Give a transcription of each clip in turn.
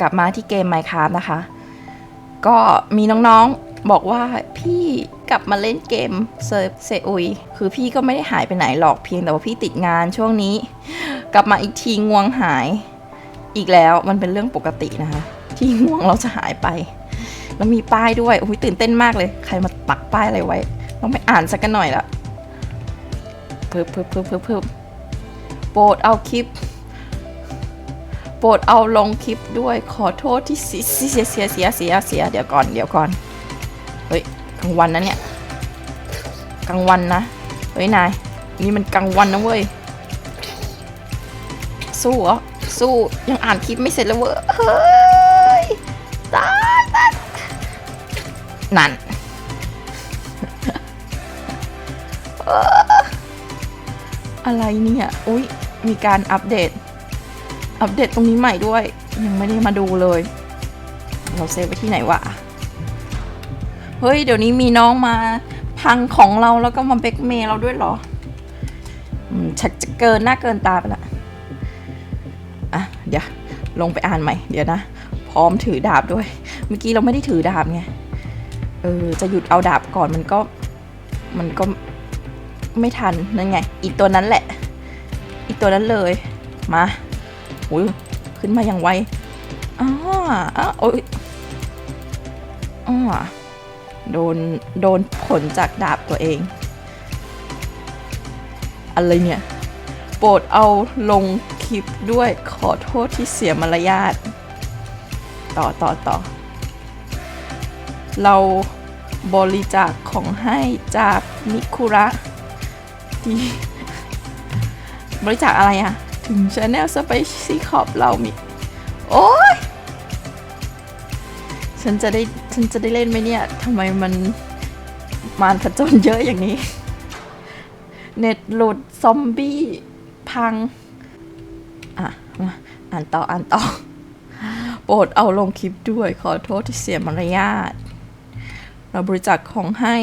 กลับมาที่เกม Minecraft นะคะ ก็มีน้องๆบอกว่าพี่กลับมาเล่นเกมเซอร์เซอุย คือพี่ก็ไม่ได้หายไปไหนหรอกเพียงแต่ว่าพี่ติดงานช่วงนี้ กลับมาอีกทีงวงหายอีกแล้วมันเป็นเรื่องปกตินะคะ ที่งวงเราจะหายไป แล้วมีป้ายด้วยโอ้ยตื่นเต้นมากเลย ใครมาปักป้ายอะไรไว้ ต้องไปอ่านสักกันหน่อยละเพิ่มเพิ่มเพิ่มเพิ่มเพิ่มโปรดเอาคลิป ปรดเอาลงคลิปด้วยขอโทษที่เสียเสียเสียเสียเสียเสียเดี๋ยวก่อนเดี๋ยวก่อน เฮ้ยกลางวันนะเนี่ยกลางวันนะ เฮ้ยนาย นี่มันกลางวันนะเว้ย สู้เหรอ สู้ยังอ่านคลิปไม่เสร็จแล้วเว้ย เฮ้ยตายตายนั่นเอ้ออะไรเนี่ย อุ้ยมีการอัปเดต อัปเดตตรงนี้ใหม่ด้วย ยังไม่ได้มาดูเลย เราเซฟไว้ที่ไหนวะ เฮ้ย เดี๋ยวนี้มีน้องมาพังของเราแล้วก็มาเบกเมย์เราด้วยเหรอชักจะเกินหน้าเกินตาไปละอะ เดี๋ยว ลงไปอ่านใหม่ เดี๋ยวนะ พร้อมถือดาบด้วย เมื่อกี้เราไม่ได้ถือดาบไง เออ จะหยุดเอาดาบก่อนมันก็ มันก็ไม่ทัน นั่นไง อีกตัวนั้นแหละ อีกตัวนั้นเลย มา อุ้ยขึ้นมาอย่างไวอ้าอ้าโอ้ยอ้าโดน โดนผลจากดาบตัวเอง อะไรเนี่ย โปรดเอาลงคลิปด้วยขอโทษที่เสียมารยาท ต่อต่อต่อ เราบริจาคของให้จากมิคุระที่บริจาคอะไรอะ ถึงชาแนลสไปซี่ขอบเรามี โอ้ยฉันจะได้ ฉันจะได้เล่นไหมเนี่ยทำไมมันมารผจญเยอะอย่างนี้ เน็ตหลุด ซอมบี้ พัง อะ มา อ่านต่อ อ่านต่อ โปรดเอาลงคลิปด้วย ขอโทษที่เสียมารยาท เราบริจาคของให้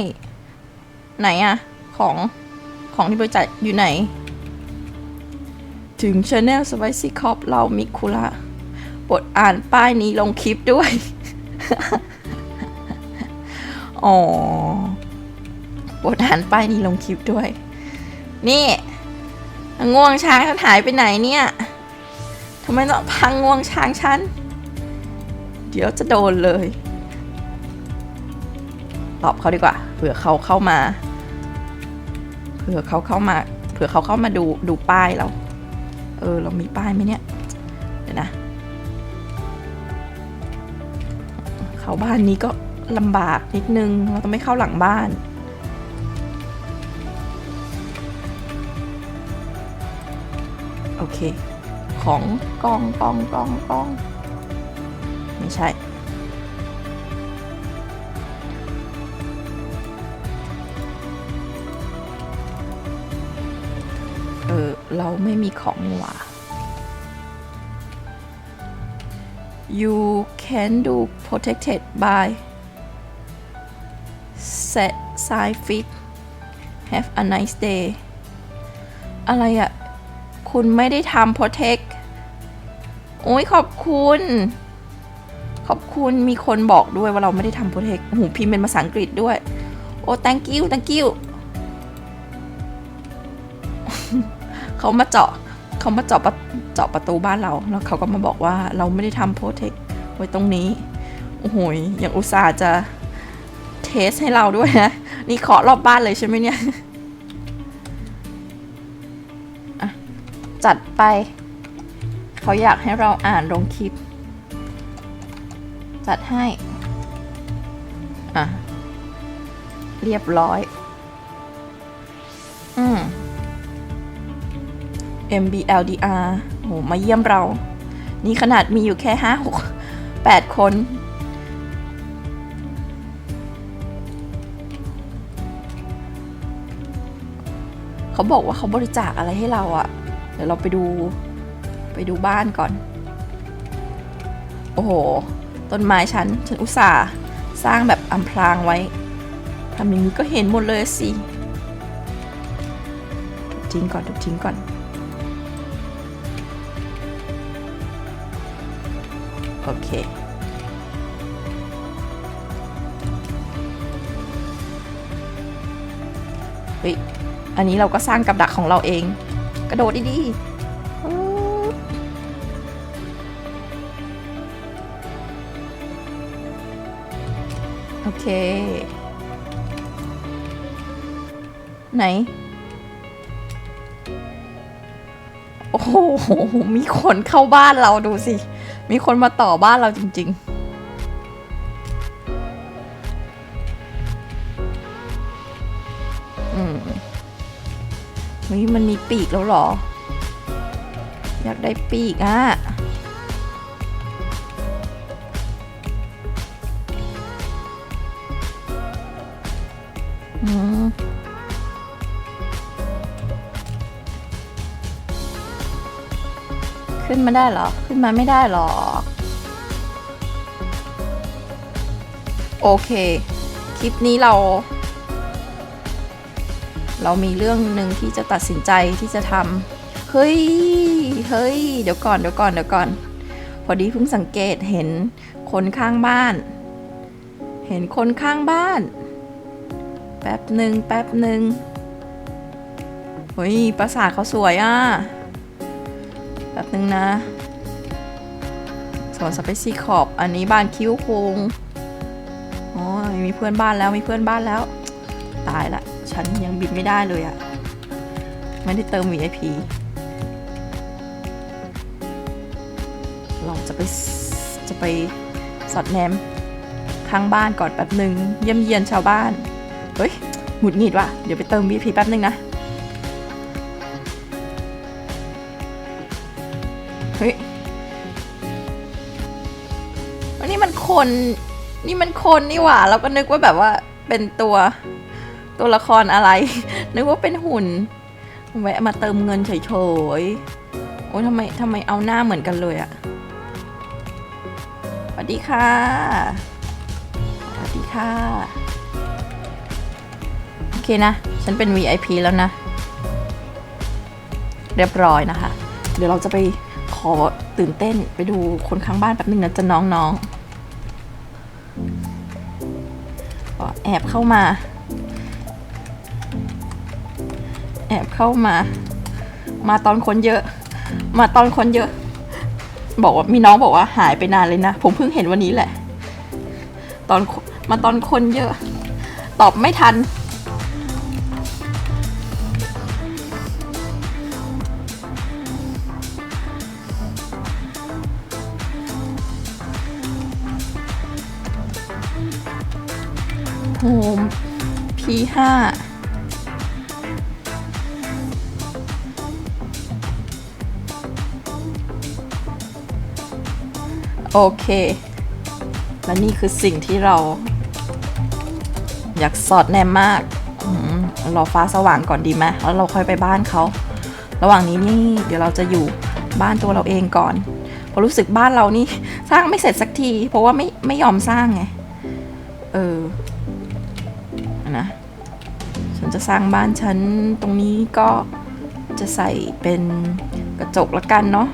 ไหนอะของ ของที่บริจาคอยู่ไหน ถึง Channel Spicy Cop เรามิคุระโปรดอ่านป้ายนี้ลงคลิปด้วย อ๋อโปรดอ่านป้ายนี้ลงคลิปด้วย นี่ง่วงช้างฉันหายไปไหนเนี่ยทำไมต้องพังง่วงช้างฉัน เดี๋ยวจะโดนเลย ตอบเขาดีกว่า เผื่อเขาเข้ามา เผื่อเขาเข้ามา เผื่อเขาเข้ามาดูดูป้ายเรา เออ เรามีป้ายไหมเนี่ย เดี๋ยวนะ เข้าบ้านนี้ก็ลำบากนิดนึง เราต้องไม่เข้าหลังบ้าน โอเค ของกองกองกองกอง ไม่ใช่ เราไม่มีของนี่หว่า you can do protected by set side fit have a nice day อะไรอะ คุณไม่ได้ทำ protect โอ้ยขอบคุณ ขอบคุณมีคนบอกด้วยว่าเราไม่ได้ทำ protect หูพิมพ์เป็นภาษาอังกฤษด้วย โอ้ thank you thank you เขามาเจาะเขามาเจาะเจาะประตูบ้านเรา แล้วเขาก็มาบอกว่าเราไม่ได้ทำโปรเทคไว้ตรงนี้ โอ้โหยอย่างอุตส่าห์จะเทสให้เราด้วยนะ นี่เคาะรอบบ้านเลยใช่ไหมเนี่ยจัดไป เขาอยากให้เราอ่านลงคลิป จัดให้ อะ เรียบร้อย MBLDR โหมาเยี่ยมเรา นี่ขนาดมีอยู่แค่ห้าหกแปดคน เขาบอกว่าเขาบริจาคอะไรให้เราอะเดี๋ยวเราไปดูไปดูบ้านก่อน โอ้โห ต้นไม้ฉัน ฉันอุตส่าห์สร้างแบบอำพรางไว้ทำอย่างนี้ก็เห็นหมดเลยสิทุบทิ้งก่อนทุบทิ้งก่อน โอเค เฮ้ย อันนี้เราก็สร้างกับดักของเราเอง กระโดดดีๆโอเค ไหนโอ้โห มีคนเข้าบ้านเราดูสิ มีคนมาต่อบ้านเราจริงๆอืมเฮ้ยมันมีปีกแล้วหรอ อยากได้ปีกอะ อืม ขึ้นมาได้เหรอ ขึ้นมาไม่ได้หรอ โอเค คลิปนี้เรา เรามีเรื่องหนึ่งที่จะตัดสินใจที่จะทำเฮ้ย เฮ้ย เดี๋ยวก่อน เดี๋ยวก่อน เดี๋ยวก่อน พอดีเพิ่งสังเกตเห็นคนข้างบ้าน เห็นคนข้างบ้าน แป๊บหนึ่งแป๊บหนึ่งเฮ้ยปราสาทเขาสวยอะ ป๊บนึงนะสวนสเปซี่ขอบอันนี้บ้านคิ้วคงอ๋อมีเพื่อนบ้านแล้วมีเพื่อนบ้านแล้ว ตายละฉันยังบินไม่ได้เลยอะไม่ได้เติม VIP เราจะไปจะไปสอดแนมข้างบ้านก่อนแป๊บหนึ่งเยี่ยมเยียนชาวบ้าน เฮ้ยหงุดหงิดว่ะ เดี๋ยวไปเติม VIP แป๊บหนึ่งนะ คนนี่มันคนนี่หว่า เราก็นึกว่าแบบว่าเป็นตัวตัวละครอะไร นึกว่าเป็นหุ่น แวะมาเติมเงินเฉยๆ โอ้ยทำไมทำไมเอาหน้าเหมือนกันเลยอะสวัสดีค่ะ สวัสดีค่ะ โอเคนะ ฉันเป็น VIP แล้วนะ เรียบร้อยนะคะ เดี๋ยวเราจะไปขอตื่นเต้นไปดูคนข้างบ้านแป๊บนึงนะจะน้องๆ แอบเข้ามา แอบเข้ามา มาตอนคนเยอะ มาตอนคนเยอะ บอกว่ามีน้องบอกว่าหายไปนานเลยนะ ผมเพิ่งเห็นวันนี้แหละ ตอนมาตอนคนเยอะ ตอบไม่ทัน โฮม P5 โอเค และนี่คือสิ่งที่เรา อยากสอดแนมมากรอฟ้าสว่างก่อนดีไหมแล้วเราค่อยไปบ้านเขา ระหว่างนี้นี่เดี๋ยวเราจะอยู่บ้านตัวเราเองก่อนเพราะรู้สึกบ้านเรานี่ สร้างไม่เสร็จสักที เพราะว่าไม่ไม่ยอมสร้างไง เออ จะสร้างบ้านฉันตรงนี้ก็จะใส่เป็นกระจกละกันเนาะ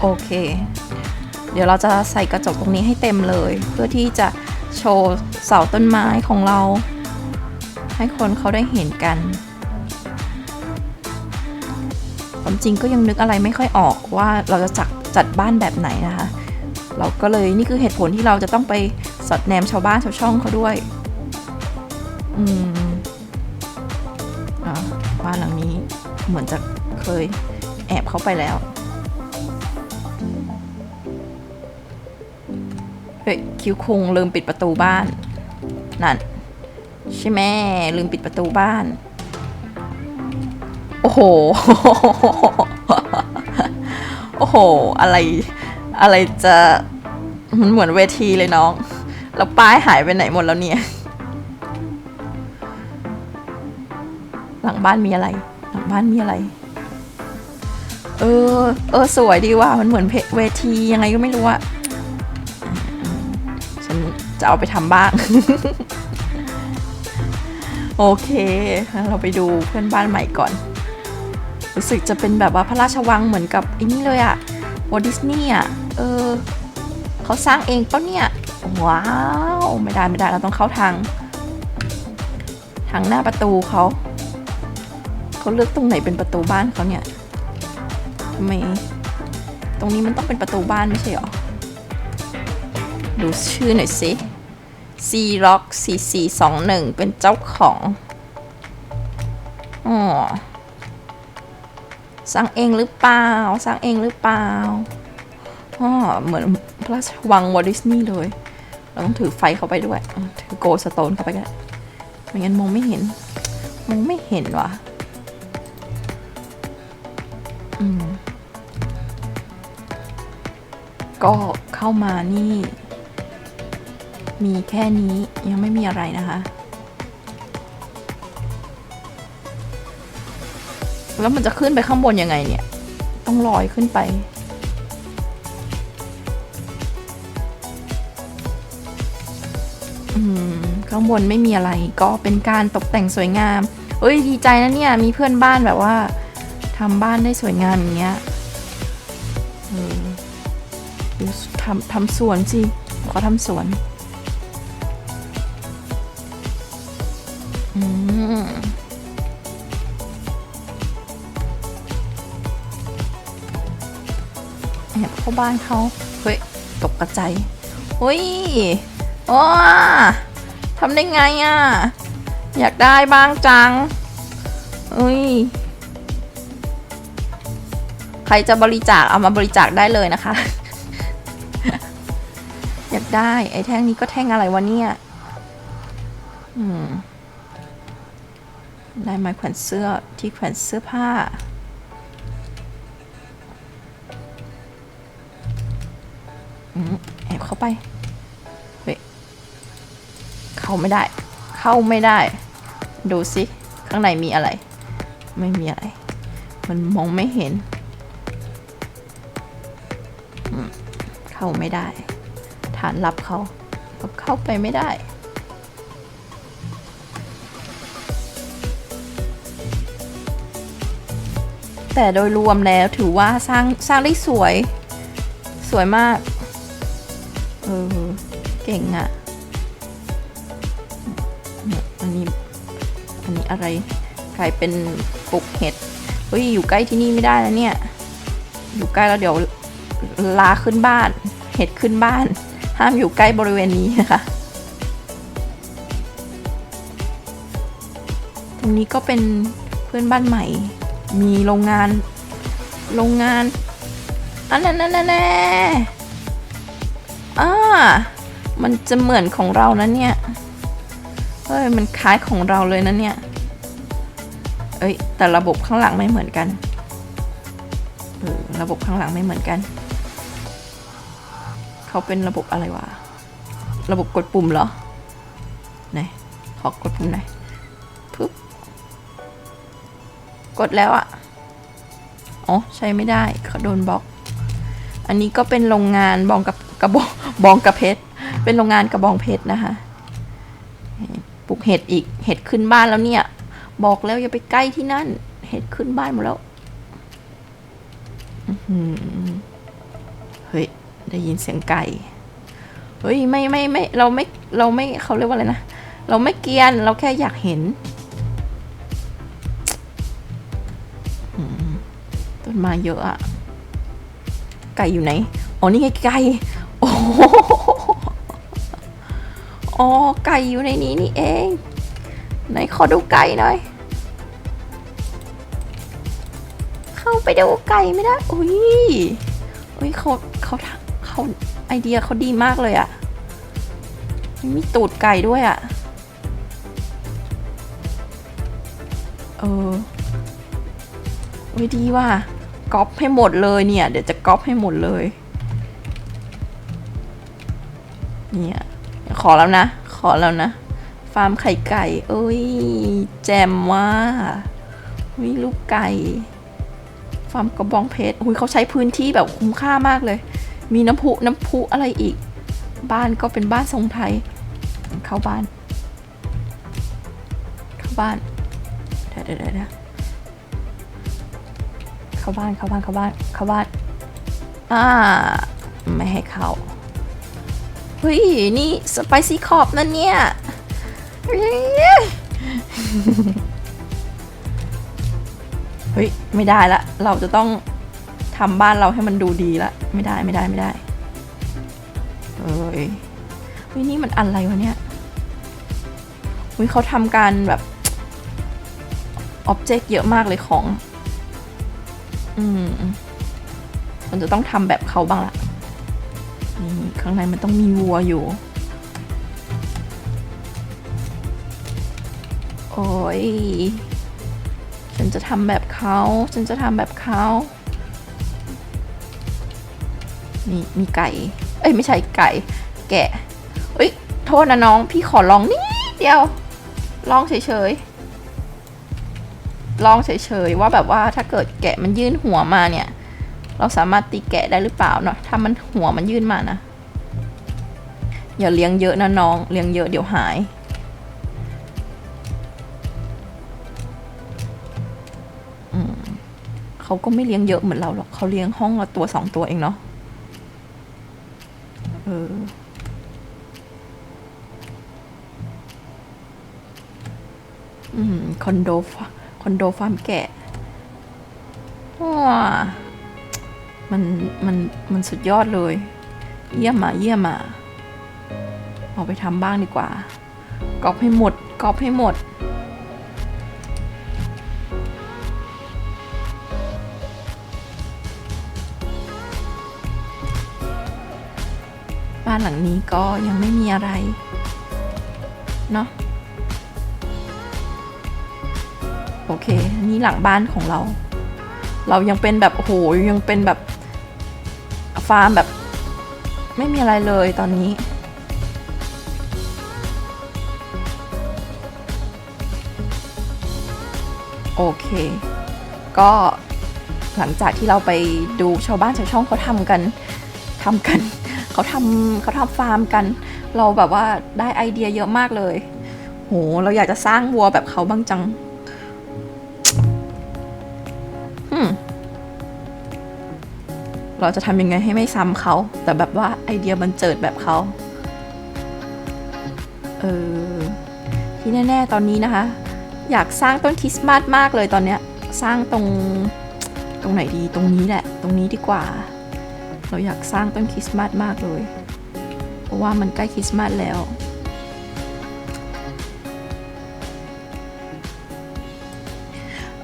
โอเค เดี๋ยวเราจะใส่กระจกตรงนี้ให้เต็มเลย เพื่อที่จะโชว์เสาต้นไม้ของเรา ให้คนเขาได้เห็นกันามจริงก็ยังนึกอะไรไม่ค่อยออกว่าเราจะจัดจัดบ้านแบบไหนนะคะ เราก็เลยนี่คือเหตุผลที่เราจะต้องไปสอดแนมชาวบ้านชาวช่องเขาด้วยอืมอ่าบ้านหลังนี้เหมือนจะเคยแอบเข้าไปแล้วเฮ้ยคิวคงลืมปิดประตูบ้านนั่นใช่ไหมลืมปิดประตูบ้าน โอ้โห โอ้โห อะไร อะไรจะมันเหมือนเวทีเลยน้อง แล้วป้ายหายไปไหนหมดแล้วเนี่ย หลังบ้านมีอะไร หลังบ้านมีอะไร เออ เออ สวยดีว่ะ มันเหมือนเพเวทียังไงก็ไม่รู้อะฉันจะเอาไปทำบ้าง โอเค เราไปดูเพื่อนบ้านใหม่ก่อน รู้สึกจะเป็นแบบว่าพระราชวังเหมือนกับไอ้นี่เลยอะวอลดิสนีย์อะเออเขาสร้างเองปะเนี่ยว้าวไม่ได้ไม่ได้เราต้องเข้าทาง ทางหน้าประตูเขาเขาเลือกตรงไหนเป็นประตูบ้านเขาเนี่ยทำไมตรงนี้มันต้องเป็นประตูบ้านไม่ใช่หรอดูชื่อหน่อยสิ C Rock 4421 เป็นเจ้าของ อ๋อ สร้างเองหรือเปล่าสร้างเองหรือเปล่าอ๋อเหมือนพระราชวังวอลดิสนีย์เลย เราต้องถือไฟเข้าไปด้วย ถือโกสโตนเข้าไปก็ได้ไม่งั้นมองไม่เห็น มองไม่เห็นวะอืมก็เข้ามานี่ มีแค่นี้ยังไม่มีอะไรนะคะ แล้วมันจะขึ้นไปข้างบนยังไงเนี่ย ต้องลอยขึ้นไป ข้างบนไม่มีอะไรก็เป็นการตกแต่งสวยงาม เอ้ยดีใจนะเนี่ย มีเพื่อนบ้านแบบว่าทำบ้านได้สวยงามอย่างเงี้ยดูทำทำสวนสิเขาทำสวน แอบเข้าบ้านเขาเฮ้ยตกกระใจายเฮ้ยว้าทำได้ไงอะ อยากได้บ้างจังเอ้ยใครจะบริจาคเอามาบริจาคได้เลยนะคะ อยากได้ไอ้แท่งนี้ก็แท่งอะไรวะเนี่ยอืมได้ไม้แขวนเสื้อที่แขวนเสื้อผ้า อืมแอบเข้าไป เฮ้ย เข้าไม่ได้ เข้าไม่ได้ ดูสิ ข้างในมีอะไร ไม่มีอะไร มันมองไม่เห็น เข้าไม่ได้ ฐานลับเขาเขาเข้าไปไม่ได้แต่โดยรวมแล้วถือว่าสร้างสร้างได้สวย สวยมาก เออ เก่งอะ่ะอันนี้ อันนี้อะไรกลายเป็นปลูกเห็ด เฮ้ย อยู่ใกล้ที่นี่ไม่ได้แล้วเนี่ย อยู่ใกล้แล้วเดี๋ยวลาขึ้นบ้าน เห็ดขึ้นบ้าน ห้ามอยู่ใกล้บริเวณนี้นะคะตรงนี้ก็เป็นเพื่อนบ้านใหม่ มีโรงงาน โรงงานอันนั้นนั่นแน่ อ่ามันจะเหมือนของเรานะเนี่ย เฮ้ย มันคล้ายของเราเลยนะเนี่ย เอ้ย แต่ระบบข้างหลังไม่เหมือนกัน เออ ระบบข้างหลังไม่เหมือนกัน เขาเป็นระบบอะไรวะ ระบบกดปุ่มเหรอ ไหน ขอกดปุ่มหน่อยปึ๊บ กดแล้วอะ่ะอ๋อ ใช้ไม่ได้เขาโดนบล็อก อันนี้ก็เป็นโรงงานบองกับ ระบองบองกระเพชรเป็นโรงงานกระบองเพชรนะคะปลูกเห็ดอีกเห็ดขึ้นบ้านแล้วเนี่ย บอกแล้วอย่าไปใกล้ที่นั่น เห็ดขึ้นบ้านหมดแล้วเฮ้ยได้ยินเสียงไก่เฮ้ยไม่ไม่ไม่เราไม่เราไม่เขาเรียกว่าอะไรนะเราไม่เกียนเราแค่อยากเห็นต้นไม้เยอะอะไก่อยู่ไหนอ๋อนี่ไงไก่ อ้โหอ๋อไก่อยู่ในนี้นี่เอง ไหนขอดูไก่หน่อย เข้าไปดูไก่ไม่ได้ อุ้ยอุ้ยเขาเขาเขาไอเดียเขาดีมากเลยอะมีตูดไก่ด้วยอะเออโอ้ดีว่ะก๊อปให้หมดเลยเนี่ย เดี๋ยวจะก๊อปให้หมดเลย เนี่ยขอแล้วนะ ขอแล้วนะ ฟาร์มไข่ไก่เอ้ย แจมว่าวิลูกไก่ ฟาร์มกระบองเพชรอุ้ยเขาใช้พื้นที่แบบคุ้มค่ามากเลย มีน้ำพุน้ำพุอะไรอีก บ้านก็เป็นบ้านทรงไทย เข้าบ้าน เข้าบ้านเดี๋ยวเดี๋ยวเดี๋ยวเดี๋ยวเข้าบ้านเข้าบ้านเข้าบ้านเข้าบ้าน อ่า ไม่ให้เข้า เฮ้ย นี่สไปซี่คอบนั่นเนี่ยเฮ้ยเฮ้ย ไม่ได้ละ เราจะต้องทำบ้านเราให้มันดูดีละ ไม่ได้ไม่ได้ไม่ได้เฮ้ยเฮ้ยนี่มันอะไรวะเนี่ยเฮ้ยเขาทำการแบบอ็อบเจกต์เยอะมากเลยของ อืมมันจะต้องทำแบบเขาบ้างละ ข้างในมันต้องมีวัวอยู่ โอ้ย ฉันจะทำแบบเขา ฉันจะทำแบบเขานี่มีไก่ เอ้ย ไม่ใช่ไก่ แกะเอ้ย โทษนะน้อง พี่ขอลองนิดเดียว ลองเฉยๆ ลองเฉยๆ ว่าแบบว่าถ้าเกิดแกะมันยื่นหัวมาเนี่ย เราสามารถตีแกะได้หรือเปล่าเนาะถ้ามันหัวมันยื่นมานะ อย่าเลี้ยงเยอะนะน้อง เลี้ยงเยอะเดี๋ยวหาย เขาก็ไม่เลี้ยงเยอะเหมือนเราหรอก เขาเลี้ยงห้องละตัวสองตัวเองเนาะ เอออืมคอนโดฟคอนโดฟาร์มแกะว้า มันมันมันสุดยอดเลย เยี่ยมมาเยี่ยมมาเอาไปทำบ้างดีกว่า กอบให้หมด กอบให้หมด บ้านหลังนี้ก็ยังไม่มีอะไร เนาะโอเค นี่หลังบ้านของเรา เรายังเป็นแบบโอ้โหยังเป็นแบบ ฟาร์มแบบ ไม่มีอะไรเลยตอนนี้ โอเค ก็หลังจากที่เราไปดูชาวบ้านชาวช่องเขาทำกันทำกัน เขาทำเขาทำฟาร์มกัน เราแบบว่าได้ไอเดียเยอะมากเลย โห เราอยากจะสร้างวัวแบบเขาบ้างจัง เราจะทำยังไงให้ไม่ซ้ำเขา แต่แบบว่าไอเดียบันเจิดแบบเขาเออที่แน่ ๆ ตอนนี้นะคะ อยากสร้างต้นคริสต์มาสมากเลยตอนเนี้ยสร้างตรงตรงไหนดีตรงนี้แหละ ตรงนี้ดีกว่า เราอยากสร้างต้นคริสต์มาสมากเลย เพราะว่ามันใกล้คริสต์มาสแล้ว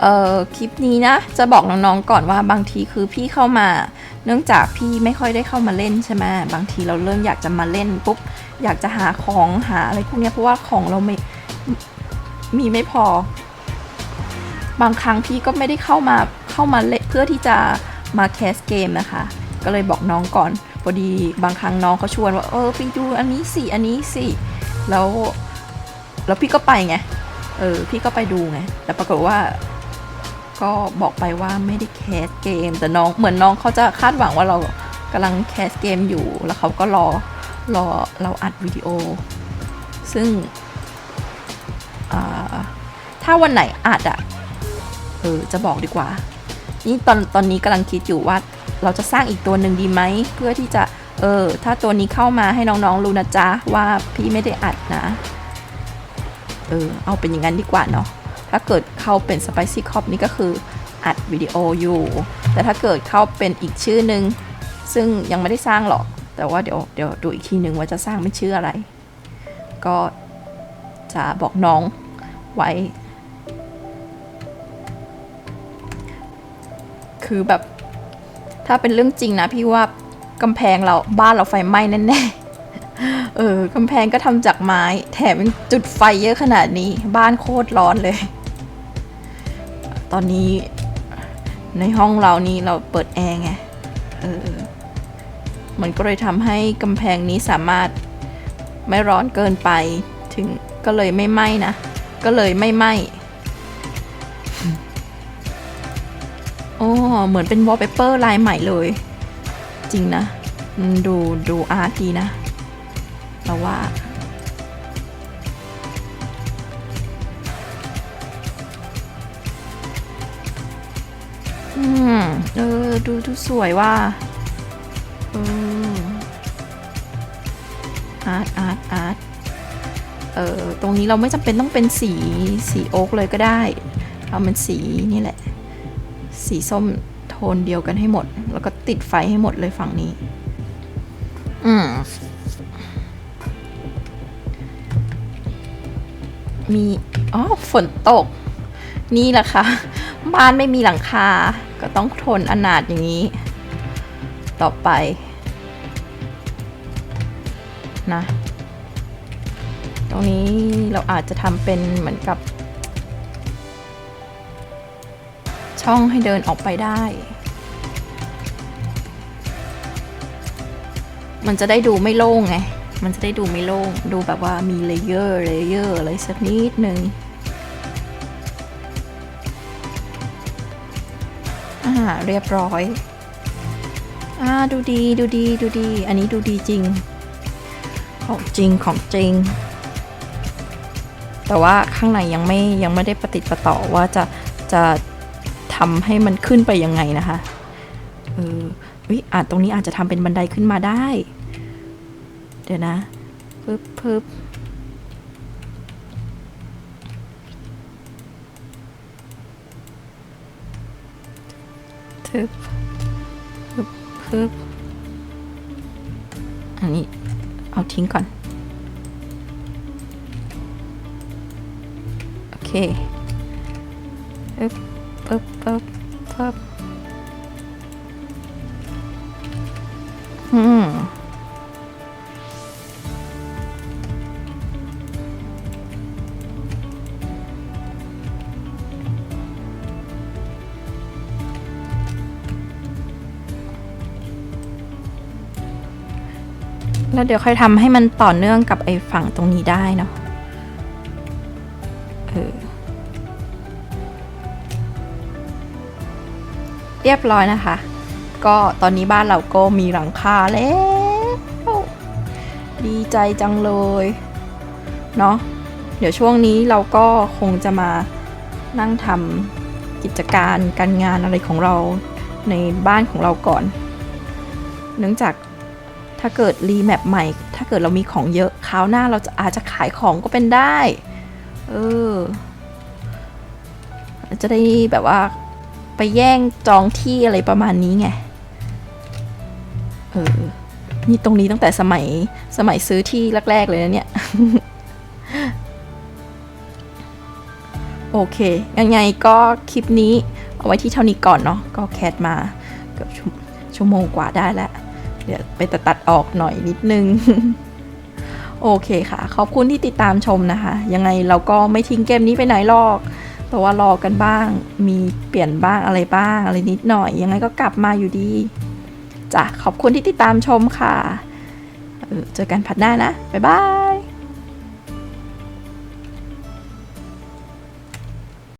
เอ่อคลิปนี้นะ จะบอกน้องๆก่อนว่าบางทีคือพี่เข้ามา นื่องจากพี่ไม่ค่อยได้เข้ามาเล่นใช่ไหมบางทีเราเริ่มอยากจะมาเล่นปุ๊บอยากจะหาของหาอะไรพวกนี้เพราะว่าของเราไม่มีไม่พอ บางครั้งพี่ก็ไม่ได้เข้ามาเข้ามาเล่นเพื่อที่จะมาแคสเกมนะคะ ก็เลยบอกน้องก่อนพอดีบางครั้งน้องเขาชวนว่าเออไปดูอันนี้สิอันนี้สิแล้วแล้วพี่ก็ไปไงเออพี่ก็ไปดูไงแต่ปรากฏว่า ก็บอกไปว่าไม่ได้แคสเกม แต่น้องเหมือนน้องเขาจะคาดหวังว่าเรากำลังแคสเกมอยู่ แล้วเขาก็รอรอเราอัดวิดีโอ ซึ่งถ้าวันไหนอัดอะเออจะบอกดีกว่า นี่ตอนตอนนี้กำลังคิดอยู่ว่าเราจะสร้างอีกตัวหนึ่งดีไหม เพื่อที่จะเออ ถ้าตัวนี้เข้ามาให้น้องๆรู้นะจ๊ะ ว่าพี่ไม่ได้อัดนะ เออ เอาเป็นอย่างนั้นดีกว่าเนาะ ถ้าเกิดเข้าเป็น Spicy Cop นี่ก็คืออัดวิดีโออยู่ แต่ถ้าเกิดเข้าเป็นอีกชื่อหนึ่งซึ่งยังไม่ได้สร้างหรอก แต่ว่าเดี๋ยวเดี๋ยวดูอีกทีหนึ่งว่าจะสร้างเป็นชื่ออะไร ก็จะบอกน้องไว้ คือแบบ ถ้าเป็นเรื่องจริงนะพี่ว่ากำแพงเราบ้านเราไฟไหม้แน่ๆ เออกำแพงก็ทำจากไม้ แถมจุดไฟเยอะขนาดนี้ บ้านโคตรร้อนเลย ตอนนี้ในห้องเรานี่เราเปิดแอร์ไง เออ มันก็เลยทำให้กำแพงนี้สามารถไม่ร้อนเกินไป ถึงก็เลยไม่ไหม้นะ ก็เลยไม่ไหม้ โอ้ เหมือนเป็นวอลเปเปอร์ลายใหม่เลย จริงนะ ดูดูอาร์ตดีนะเราว่า อืม เออ ดูดูสวยว่าเอออาร์ตอาร์ตอาร์ตเออ ตรงนี้เราไม่จำเป็นต้องเป็นสีสีโอ๊กเลยก็ได้ เอาเป็นสีนี่แหละ สีส้มโทนเดียวกันให้หมด แล้วก็ติดไฟให้หมดเลยฝั่งนี้ อืมมี อ๋อ ฝนตก นี่แหละค่ะ บ้านไม่มีหลังคา ก็ต้องทนอนาถอย่างนี้ ต่อไปนะตรงนี้เราอาจจะทำเป็นเหมือนกับ ช่องให้เดินออกไปได้ มันจะได้ดูไม่โล่งไง มันจะได้ดูไม่โล่ง ดูแบบว่ามีเลเยอร์เลเยอร์อะไรสักนิดหนึ่งาเรียบร้อยอ่าดูดีดูดีดูดี อันนี้ดูดีจริง ของจริงของจริง แต่ว่าข้างในยังไม่ยังไม่ได้ประติประต่อว่าจะจะทำให้มันขึ้นไปยังไงนะคะ เออวิอาจตรงนี้อาจจะทำเป็นบันไดขึ้นมาได้ เดี๋ยวนะปึ๊บปึ๊บ ทึบฮึบฮึบอันนี้เอาทิ้งก่อน โอเคปึ๊บปึ๊บปึ๊บปึ๊บ แล้วเดี๋ยวค่อยทำให้มันต่อเนื่องกับไอ้ฝั่งตรงนี้ได้เนาะเออเรียบร้อยนะคะ ก็ตอนนี้บ้านเราก็มีหลังคาแล้ว ดีใจจังเลย เนาะเดี๋ยวช่วงนี้เราก็คงจะมานั่งทำกิจการการงานอะไรของเราในบ้านของเราก่อน เนื่องจาก ถ้าเกิดรีแมปใหม่ ถ้าเกิดเรามีของเยอะคราวหน้าเราจะอาจจะขายของก็เป็นได้ เออ จะได้แบบว่าไปแย่งจองที่อะไรประมาณนี้ไง เออ นี่ตรงนี้ตั้งแต่สมัยสมัยซื้อที่แรก ๆ เลยนะเนี่ย โอเค ยังไงก็คลิปนี้เอาไว้ที่เท่านี้ก่อนเนาะ ก็แคทมาเกือบชั่วชั่วโมงกว่าได้แล้ว เดี๋ยวไปตัดตัดออกหน่อยนิดนึง โอเคค่ะ ขอบคุณที่ติดตามชมนะคะ ยังไงเราก็ไม่ทิ้งเกมนี้ไปไหนหรอกแต่ว่ารอกันบ้าง มีเปลี่ยนบ้างอะไรบ้างอะไรนิดหน่อย ยังไงก็กลับมาอยู่ดีจ้ะขอบคุณที่ติดตามชมค่ะเออเจอกันผัดหน้านะ บ๊ายบาย